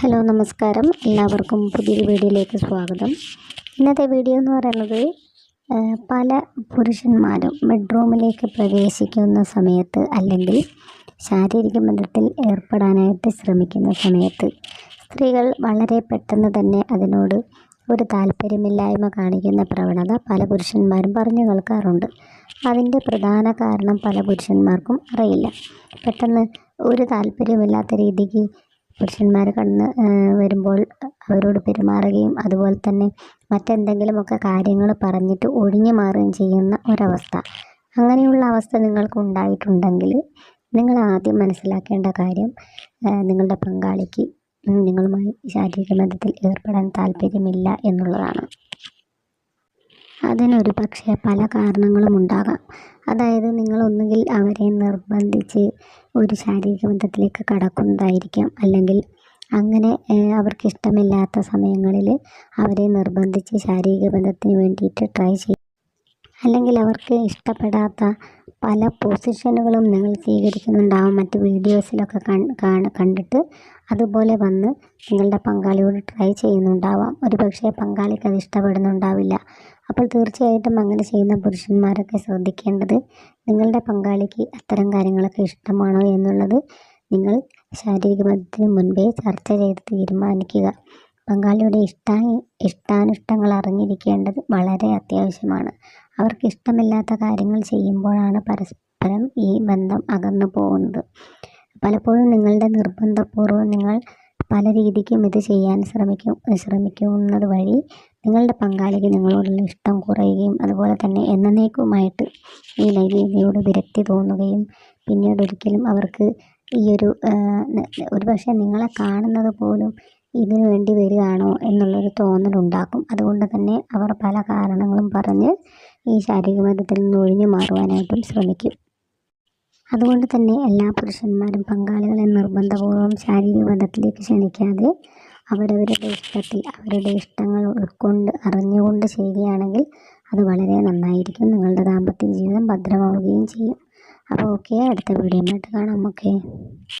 Hello നമസ്കാരം. എല്ലാവർക്കും പുതിയൊരു വീഡിയോയിലേക്ക് സ്വാഗതം. ഇന്നത്തെ വീഡിയോ എന്ന് പറയുന്നത് പല പുരുഷന്മാരും ബെഡ്റൂമിലേക്ക് പ്രവേശിക്കുന്ന സമയത്ത് അല്ലെങ്കിൽ ശാരീരിക ബന്ധത്തിൽ ഏർപ്പെടാനായിട്ട് ശ്രമിക്കുന്ന സമയത്ത് സ്ത്രീകൾ വളരെ പെട്ടെന്ന് തന്നെ അതിനോട് ഒരു താല്പര്യമില്ലായ്മ കാണിക്കുന്ന പ്രവണത പല പുരുഷന്മാരും പറഞ്ഞു കേൾക്കാറുണ്ട്. അതിന്റെ പ്രധാന കാരണം പല പുരുഷന്മാർക്കും അറിയില്ല. പെട്ടെന്ന് ഒരു താല്പര്യമില്ലാത്ത രീതിക്ക് പുരുഷന്മാർ കടന്ന് വരുമ്പോൾ അവരോട് പെരുമാറുകയും അതുപോലെ തന്നെ മറ്റെന്തെങ്കിലുമൊക്കെ കാര്യങ്ങൾ പറഞ്ഞിട്ട് ഒഴിഞ്ഞു മാറുകയും ചെയ്യുന്ന ഒരവസ്ഥ. അങ്ങനെയുള്ള അവസ്ഥ നിങ്ങൾക്ക് ഉണ്ടായിട്ടുണ്ടെങ്കിൽ നിങ്ങൾ ആദ്യം മനസ്സിലാക്കേണ്ട കാര്യം നിങ്ങളുടെ പങ്കാളിക്ക് നിങ്ങളുമായി ശാരീരിക ബന്ധത്തിൽ ഏർപ്പെടാൻ താല്പര്യമില്ല എന്നുള്ളതാണ്. അതിനൊരു പക്ഷേ പല കാരണങ്ങളും ഉണ്ടാകാം. അതായത് നിങ്ങൾ ഒന്നുകിൽ അവരെ നിർബന്ധിച്ച് ഒരു ശാരീരിക ബന്ധത്തിലേക്ക് കടക്കുന്നതായിരിക്കാം. അല്ലെങ്കിൽ അങ്ങനെ അവർക്ക് ഇഷ്ടമില്ലാത്ത സമയങ്ങളിൽ അവരെ നിർബന്ധിച്ച് ശാരീരിക ബന്ധത്തിന് വേണ്ടിയിട്ട് ട്രൈ ചെയ്യും അല്ലെങ്കിൽ അവർക്ക് ഇഷ്ടപ്പെടാത്ത പല പൊസിഷനുകളും നിങ്ങൾ സ്വീകരിക്കുന്നുണ്ടാവും. മറ്റ് വീഡിയോസിലൊക്കെ കണ്ടിട്ട് അതുപോലെ വന്ന് നിങ്ങളുടെ പങ്കാളിയോട് ട്രൈ ചെയ്യുന്നുണ്ടാവാം. ഒരു പക്ഷേ പങ്കാളിക്ക് അത് ഇഷ്ടപ്പെടുന്നുണ്ടാവില്ല. അപ്പോൾ തീർച്ചയായിട്ടും അങ്ങനെ ചെയ്യുന്ന പുരുഷന്മാരൊക്കെ ശ്രദ്ധിക്കേണ്ടത് നിങ്ങളുടെ പങ്കാളിക്ക് അത്തരം കാര്യങ്ങളൊക്കെ ഇഷ്ടമാണോ എന്നുള്ളത് നിങ്ങൾ ശാരീരിക ബന്ധത്തിന് മുൻപേ ചർച്ച ചെയ്ത് തീരുമാനിക്കുക. പങ്കാളിയുടെ ഇഷ്ട ഇഷ്ടാനിഷ്ടങ്ങൾ അറിഞ്ഞിരിക്കേണ്ടത് വളരെ അത്യാവശ്യമാണ്. അവർക്ക് ഇഷ്ടമില്ലാത്ത കാര്യങ്ങൾ ചെയ്യുമ്പോഴാണ് പരസ്പരം ഈ ബന്ധം അകന്നു പോകുന്നത്. പലപ്പോഴും നിങ്ങളുടെ നിർബന്ധപൂർവം നിങ്ങൾ പല രീതിക്കും ഇത് ചെയ്യാൻ ശ്രമിക്കും ശ്രമിക്കുന്നത് വഴി നിങ്ങളുടെ പങ്കാളിക്ക് നിങ്ങളോടുള്ള ഇഷ്ടം കുറയുകയും അതുപോലെ തന്നെ എന്നേക്കുമായിട്ട് ഈ ലൈംഗികതയോട് വിരക്തി തോന്നുകയും പിന്നീട് ഒരിക്കലും അവർക്ക് ഈ ഒരു ഒരുപക്ഷെ നിങ്ങളെ കാണുന്നത് പോലും ഇതിനു വേണ്ടി വരികയാണോ എന്നുള്ളൊരു തോന്നലുണ്ടാക്കും. അതുകൊണ്ട് തന്നെ അവർ പല കാരണങ്ങളും പറഞ്ഞ് ഈ ശാരീരിക ബന്ധത്തിൽ നിന്ന് ഒഴിഞ്ഞു മാറുവാനായിട്ടും ശ്രമിക്കും. അതുകൊണ്ട് തന്നെ എല്ലാ പുരുഷന്മാരും പങ്കാളികളെ നിർബന്ധപൂർവം ശാരീരിക ബന്ധത്തിലേക്ക് ക്ഷണിക്കാതെ അവരവരുടെ ഇഷ്ടത്തിൽ അവരുടെ ഇഷ്ടങ്ങൾ ഉൾക്കൊണ്ട് അറിഞ്ഞുകൊണ്ട് ചെയ്യുകയാണെങ്കിൽ അത് വളരെ നന്നായിരിക്കും. നിങ്ങളുടെ ദാമ്പത്യ ജീവിതം ഭദ്രമാവുകയും ചെയ്യും. അപ്പോൾ ഓക്കെ അടുത്ത വീഡിയോ ആയിട്ട് കാണാം. ഓക്കെ.